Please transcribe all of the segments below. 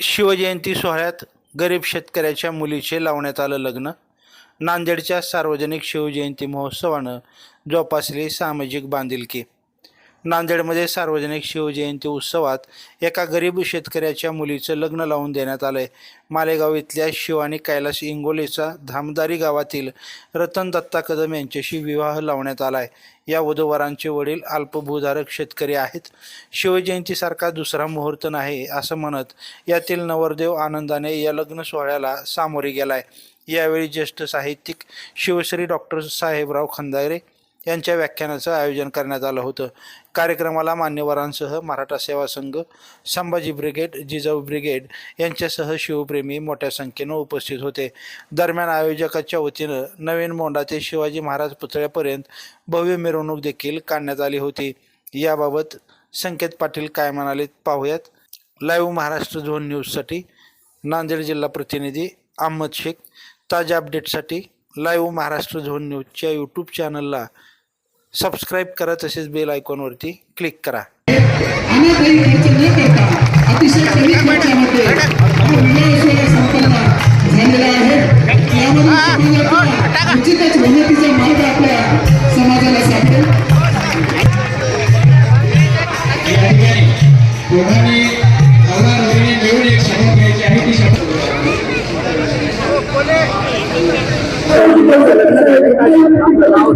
शिवजयंती सोहळ्यात गरीब शेतकऱ्याच्या मुलीचे लावण्यात आलं लग्न. नांदेडच्या सार्वजनिक शिवजयंती महोत्सवानं जोपासली सामाजिक बांधिलकी. नांदेडमध्ये सार्वजनिक शिवजयंती उत्सवात एका गरीब शेतकऱ्याच्या मुलीचं लग्न लावून देण्यात आलंय. मालेगाव इथल्या शिवानी कैलास इंगोलेचा धामदारी गावातील रतन दत्ता कदम यांच्याशी विवाह लावण्यात आलाय. या वधूवरांचे वडील अल्पभूधारक शेतकरी आहेत. शिवजयंतीसारखा दुसरा मुहूर्त नाही असं म्हणत यातील नवरदेव आनंदाने या लग्न सोहळ्याला सामोरे गेलाय. यावेळी ज्येष्ठ साहित्यिक शिवश्री डॉक्टर साहेबराव खंदारे यांच्या व्याख्यानाचं आयोजन करण्यात आलं होतं. कार्यक्रमाला मान्यवरांसह मराठा सेवा संघ संभाजी ब्रिगेड जिजाऊ ब्रिगेड यांच्यासह शिवप्रेमी मोठ्या संख्येनं उपस्थित होते. दरम्यान आयोजकाच्या वतीनं नवीन मोंडा ते शिवाजी महाराज पुतळ्यापर्यंत भव्य मिरवणूक देखील काढण्यात आली होती. याबाबत संकेत पाटील काय म्हणाले पाहूयात. लाईव्ह महाराष्ट्र झोन न्यूजसाठी नांदेड जिल्हा प्रतिनिधी अहमद शेख. ताज्या अपडेटसाठी लाईव्ह महाराष्ट्र झोन न्यूजच्या यूट्यूब चॅनलला सबस्क्राईब करा तसेच बेल आयकॉनवरती क्लिक करा. अतिशय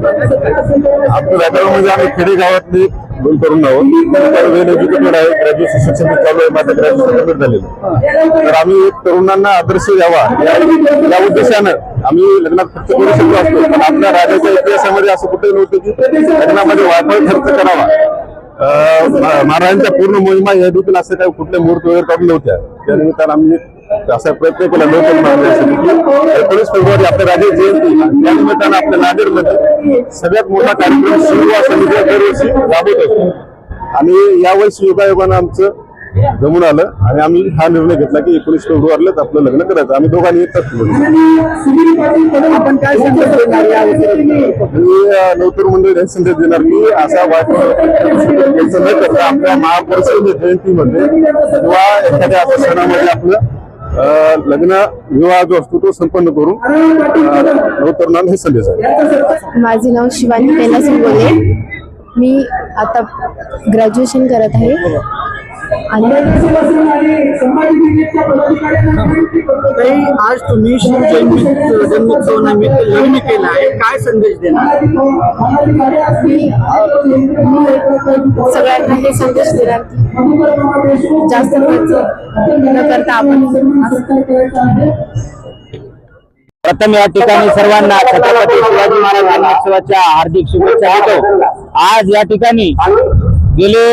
आपल्या म्हणजे आम्ही खेडेगावातले दोन तरुण आहोत. एज्युकेटेड आहे ग्रॅज्युएशन शिक्षण चालू आहे. माझं ग्रॅज्युएशन कंप्लीट झालेलं तर आम्ही तरुणांना आदर्श द्यावा या उद्देशानं आम्ही लग्नात खर्च करू शकतो असतो. पण आपल्या राज्याच्या इतिहासामध्ये असं कुठेही नव्हतं की लग्नामध्ये वायफळ खर्च करावा. महाराजांच्या पूर्ण मोहिमा या देखील असं काही कुठल्या मुहूर्त वगैरे काढून नव्हत्या. त्या निमित्तानं आम्ही असा प्रयत्न केला लोकल मारण्यासाठी की एकोणीस फेब्रुवारी आपल्या राजे जयंती या निमित्तानं आपल्या नांदेडमध्ये सगळ्यात मोठा कार्यक्रम शिववा समिती दरवर्षी राबवत असतो. आणि यावर्षी योगायोगानं आमचं जमून आलं आणि आम्ही हा निर्णय घेतला की एकोणीस फेब्रुवारीलाच आपलं लग्न करायचं. आम्ही दोघांनी एकच आपण काय नवतर मंडळी हे संदेश देणार की असा याचं न करता आपल्या महापुरुष जयंतीमध्ये किंवा एखाद्या सणामध्ये आपलं लग्न विवाह जो असतो तो संपन्न करून नवतरुणांना हे संदेश आहे माझे नाव शिवानी कैलास बोले मी आता ग्रॅज्युएशन करत आहे. ताई, आज तुम्ही शिवजयंती जन्मोत्सवानिमित्त लग्न केलं आहे. काय संदेश देणार? सगळ्यांना हे संदेश देणार की जास्त खर्च न करता आपण प्रथम या ठिकाणी सर्वांना छत्रपती शिवाजी महाराज जन्मोत्सवाच्या हार्दिक शुभेच्छा देतो. आज या ठिकाणी गेले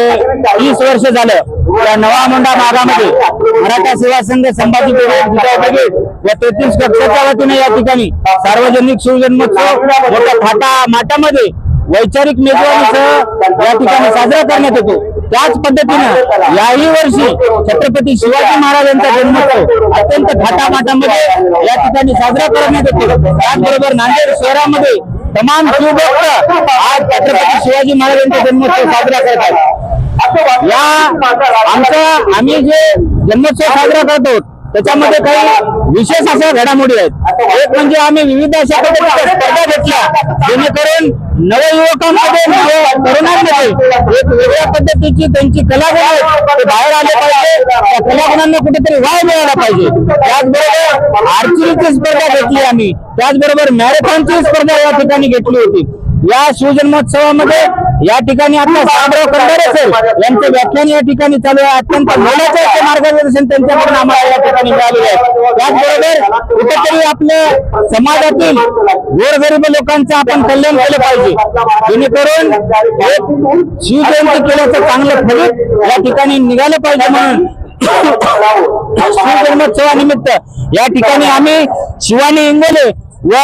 तीस वर्ष झालं. या नवा मुंडा भागामध्ये मराठा सेवा संघ संभाजी या तेहतीस कक्षाच्या वतीने या ठिकाणी सार्वजनिक शिवजन्मोत्सव मोठ्या थाटा माटामध्ये वैचारिक मेजवानीसह या ठिकाणी साजरा करण्यात येतो. त्याच पद्धतीनं याही वर्षी छत्रपती शिवाजी महाराजांचा जन्मोत्सव अत्यंत थाटामाटामध्ये या ठिकाणी साजरा करण्यात येतो. त्याचबरोबर नांदेड शहरामध्ये तमाम शिवभक्त आज छत्रपती शिवाजी महाराजांचा जन्मोत्सव साजरा करतात या आमचा आम्ही जे जन्मोत्सव साजरा करतो त्याच्यामध्ये काही विशेष अशा घडामोडी आहेत. एक म्हणजे आम्ही विविध अशा स्पर्धा घेतल्या. जेणेकरून नवयुवकांमध्ये नव तरुणांमध्ये एक वेगळ्या पद्धतीची त्यांची कला गुण आहेत ते बाहेर आले पाहिजे. त्या कलागुणांना कुठेतरी वाव मिळाला पाहिजे. त्याचबरोबर आर्चरीची स्पर्धा घेतली आम्ही. त्याचबरोबर मॅरेथॉनची स्पर्धा या ठिकाणी घेतली होती. या शिवजन्मोत्सवामध्ये या ठिकाणी आता साहेबराव कंदारे असेल. यांचे व्याख्यान या ठिकाणी चालू आहे. अत्यंत मोलाचे मार्गदर्शन त्यांच्याकडून आम्हाला या ठिकाणी मिळालेले आहे. त्याचबरोबर कुठेतरी आपल्या समाजातील गोरगरीब लोकांचं आपण कल्याण केलं पाहिजे. जेणेकरून एक शिवजयंती केल्याचं चांगलं फलित या ठिकाणी निघालं पाहिजे म्हणून शिवजन्मोत्सवानिमित्त या ठिकाणी आम्ही शिवानी इंगोले व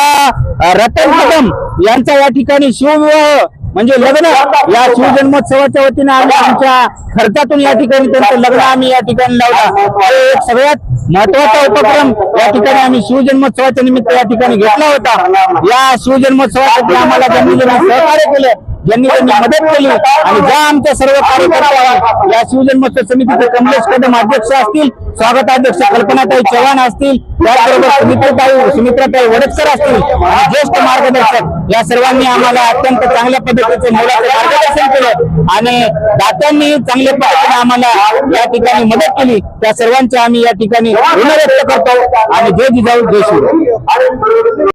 रतन कदम यांचा या ठिकाणी शिवविवाह म्हणजे लग्न या शिवजन्मोत्सवाच्या वतीने आम्ही आमच्या खर्चातून या ठिकाणी त्यांचं लग्न आम्ही या ठिकाणी लावला. एक सगळ्यात महत्त्वाचा उपक्रम या ठिकाणी आम्ही शिवजन्मोत्सवाच्या निमित्त या ठिकाणी घेतला होता. या शिवजन्मोत्सवासाठी आम्हाला ज्यांनी सहकार्य केलं. ज्यांनी त्यांनी मदत केली आणि ज्या आमच्या सर्व कार्यकर्ते आहेत या शिवजन महोत्सव समितीचे कमलेश कदम अध्यक्ष असतील स्वागताध्यक्ष कल्पनाताई चव्हाण असतील त्याचबरोबर सुमित्राताई सुमित्राताई वडतकर असतील आणि ज्येष्ठ मार्गदर्शक या सर्वांनी आम्हाला अत्यंत चांगल्या पद्धतीचे मोलाचे मार्गदर्शन केलं आणि दात्यांनी चांगल्या पद्धतीने आम्हाला या ठिकाणी मदत केली. त्या सर्वांचे आम्ही या ठिकाणी ऋण व्यक्त करतो आणि जय जिजाऊ जय शिवराय.